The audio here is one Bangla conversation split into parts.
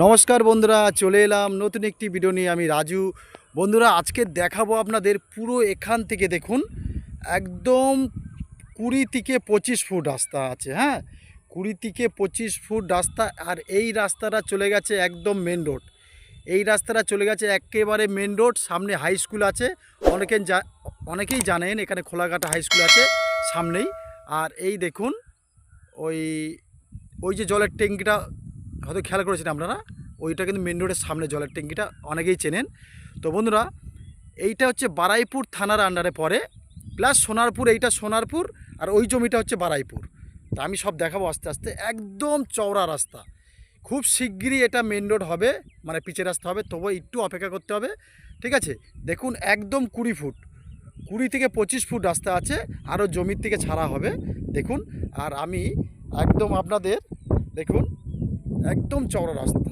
নমস্কার বন্ধুরা, চলে এলাম নতুন একটি ভিডিও নিয়ে আমি রাজু। বন্ধুরা, আজকে দেখাবো আপনাদের পুরো এখান থেকে দেখুন, একদম কুড়ি থেকে পঁচিশ ফুট রাস্তা আছে হ্যাঁ? কুড়ি থেকে পঁচিশ ফুট রাস্তা, আর এই রাস্তাটা চলে গেছে একদম মেন রোড এই রাস্তাটা চলে গেছে একেবারে মেন রোড সামনে হাই স্কুল আছে। অনেকে যা, অনেকেই জানেন, এখানে খোলাঘাটা হাই স্কুল আছে, সামনেই। আর এই দেখুন, ওই ওই যে জলের ট্যাঙ্কিটা হয়তো খেয়াল করেছেন আপনারা, ওইটা কিন্তু মেন রোডের সামনে জলের ট্যাঙ্কিটা, অনেকেই চেনেন। তো বন্ধুরা, এইটা হচ্ছে বারাইপুর থানার আন্ডারে পড়ে প্লাস সোনারপুর, এইটা সোনারপুর, আর ওই জমিটা হচ্ছে বারাইপুর। তা আমি সব দেখাবো আস্তে আস্তে, একদম চওড়া রাস্তা। খুব শিগগিরই এটা মেন রোড হবে মানে পিচের রাস্তা হবে তবু একটু অপেক্ষা করতে হবে। ঠিক আছে? দেখুন, একদম কুড়ি ফুট। কুড়ি থেকে পঁচিশ ফুট রাস্তা আছে, আরও জমির থেকে ছাড়া হবে। দেখুন, আর আমি একদম আপনাদের, দেখুন একদম চওড়া রাস্তা।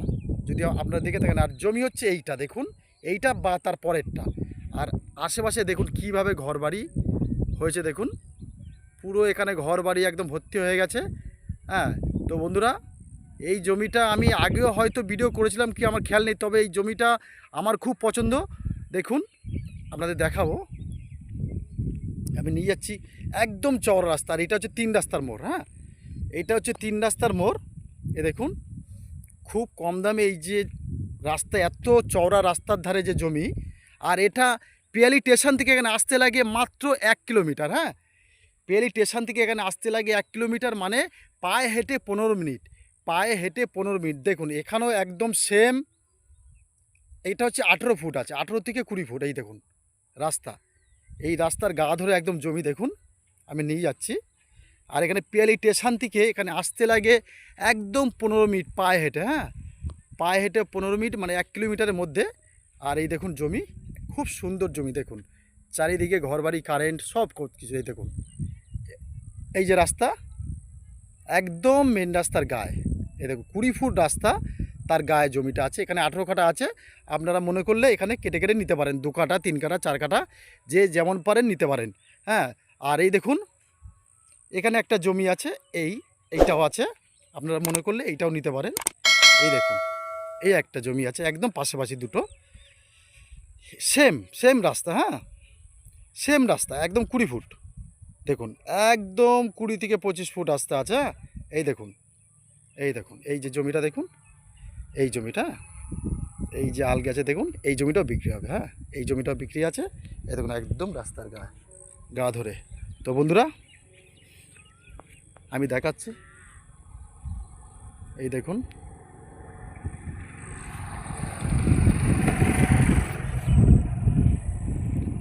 যদি আপনারা দেখে থাকেন, আর জমি হচ্ছে এইটা, দেখুন। এইটা বা তার পরেরটা। আর আশেপাশে দেখুন কীভাবে ঘরবাড়ি হয়েছে, দেখুন। পুরো এখানে ঘরবাড়ি একদম ভর্তি হয়ে গেছে। হ্যাঁ তো বন্ধুরা, এই জমিটা আমি আগেও হয়তো ভিডিও করেছিলাম কি আমার খেয়াল নেই, তবে এই জমিটা আমার খুব পছন্দ। দেখুন, আপনাদের দেখাবো। আমি নিয়ে যাচ্ছি। একদম চওড়া রাস্তা, আর এটা হচ্ছে তিন রাস্তার মোড় হ্যাঁ। এইটা হচ্ছে তিন রাস্তার মোড়। এ দেখুন খুব কম দামে এই যে রাস্তা, এত চওড়া রাস্তার ধারে যে জমি, আর এটা পিয়ালি স্টেশন থেকে এখানে আসতে লাগে মাত্র এক কিলোমিটার হ্যাঁ? পিয়ালি স্টেশন থেকে এখানে আসতে লাগে এক কিলোমিটার মানে পায়ে হেঁটে পনেরো মিনিট, পায়ে হেঁটে পনেরো মিনিট। দেখুন, এখানেও একদম সেম এটা হচ্ছে আঠেরো ফুট আছে, আঠেরো থেকে কুড়ি ফুট, এই দেখুন রাস্তা। এই রাস্তার গা ধরে একদম জমি, দেখুন, আমি নিয়ে যাচ্ছি। আর এখানে পিয়ালি স্টেশন থেকে এখানে আসতে লাগে একদম পনেরো মিনিট পায়ে হেঁটে হ্যাঁ? পায়ে হেঁটে পনেরো মিনিট মানে এক কিলোমিটারের মধ্যে। আর এই দেখুন জমি, খুব সুন্দর জমি দেখুন। চারিদিকে ঘরবাড়ি কারেন্ট সব কিছু, এই দেখুন। এই যে রাস্তা, একদম মেন রাস্তার গায়ে। এই দেখুন, কুড়ি ফুট রাস্তা তার গায়ে জমিটা আছে। এখানে আঠেরো কাটা আছে। আপনারা মনে করলে এখানে কেটে কেটে নিতে পারেন। দু কাটা তিন কাটা চার কাটা যে যেমন পারেন নিতে পারেন হ্যাঁ? আর এই দেখুন এখানে একটা জমি আছে, এই, এইটাও আছে। আপনারা মনে করলে এইটাও নিতে পারেন। এই দেখুন, এই একটা জমি আছে, একদম পাশাপাশি দুটো। সেম সেম রাস্তা হ্যাঁ? সেম রাস্তা, একদম কুড়ি ফুট। দেখুন, একদম কুড়ি থেকে পঁচিশ ফুট রাস্তা আছে হ্যাঁ? এই দেখুন এই দেখুন, এই যে জমিটা দেখুন, এই জমিটা, এই যে আল গেছে দেখুন, এই জমিটাও বিক্রি হবে হ্যাঁ? এই জমিটাও বিক্রি আছে, এই দেখুন, একদম রাস্তার গা গা ধরে। তো বন্ধুরা আমি দেখাচ্ছি। এই দেখুন।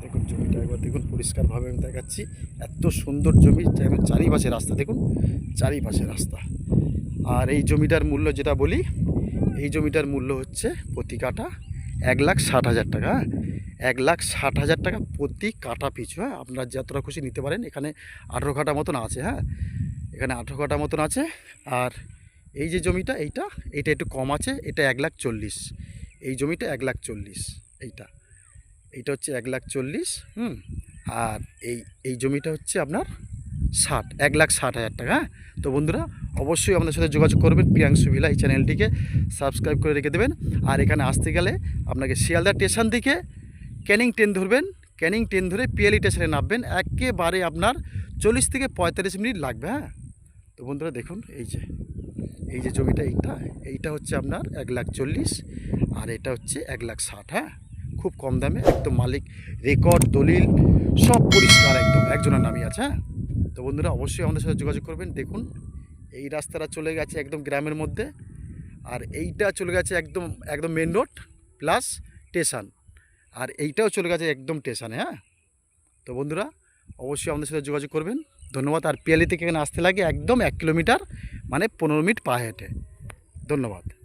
দেখুন, জমিটা একবার দেখুন, পরিষ্কারভাবে আমি দেখাচ্ছি। এত সুন্দর জমি যেমন চারিপাশে রাস্তা, দেখুন। চারিপাশে রাস্তা। আর এই জমিটার মূল্য যেটা বলি, এই জমিটার মূল্য হচ্ছে প্রতি কাঠা এক লাখ ষাট হাজার টাকা হ্যাঁ? এক লাখ ষাট হাজার টাকা প্রতি কাঠা পিছু হ্যাঁ? আপনারা যতটা খুশি নিতে পারেন, এখানে আঠেরো কাঠা মতন আছে হ্যাঁ? এখানে আঠেরো কাঠা মতন আছে। আর এই যে জমিটা, এইটা এইটা একটু কম আছে, এটা এক লাখ চল্লিশ। এই জমিটা এক লাখ চল্লিশ, এইটা। এইটা হচ্ছে এক লাখ চল্লিশ, হুম। আর এই এই জমিটা হচ্ছে আপনার ষাট, এক লাখ ষাট হাজার টাকা হ্যাঁ। তো বন্ধুরা, অবশ্যই আমাদের সাথে যোগাযোগ করবেন প্রিয়াংশু ভিলা এই চ্যানেলটিকে, সাবস্ক্রাইব করে রেখে দেবেন। আর এখানে আসতে গেলে আপনাকে শিয়ালদা স্টেশন থেকে ক্যানিং ট্রেন ধরবেন। ক্যানিং ট্রেন ধরে পিএলই স্টেশনে নামবেন। একেবারে আপনার চল্লিশ থেকে পঁয়তাল্লিশ মিনিট লাগবে হ্যাঁ। তো বন্ধুরা দেখুন, এই যে এই যে জমিটা এইটা এইটা হচ্ছে আপনার এক লাখ চল্লিশ আর এটা হচ্ছে এক লাখ ষাট হ্যাঁ? খুব কম দামে, একদম মালিক, রেকর্ড, দলিল, সব পরিষ্কার একদম, একজনের নামই আছে হ্যাঁ? তো বন্ধুরা অবশ্যই আমাদের সাথে যোগাযোগ করবেন, দেখুন, এই রাস্তাটা চলে গেছে একদম গ্রামের মধ্যে আর এইটা চলে গেছে একদম একদম মেন রোড প্লাস স্টেশন আর এইটাও চলে গেছে একদম স্টেশনে হ্যাঁ? তো বন্ধুরা অবশ্যই আমাদের সাথে যোগাযোগ করবেন। ধন্যবাদ। আর পিয়ালি থেকে এখানে আসতে লাগে একদম এক কিলোমিটার মানে পনেরো মিনিট পা হেঁটে। ধন্যবাদ।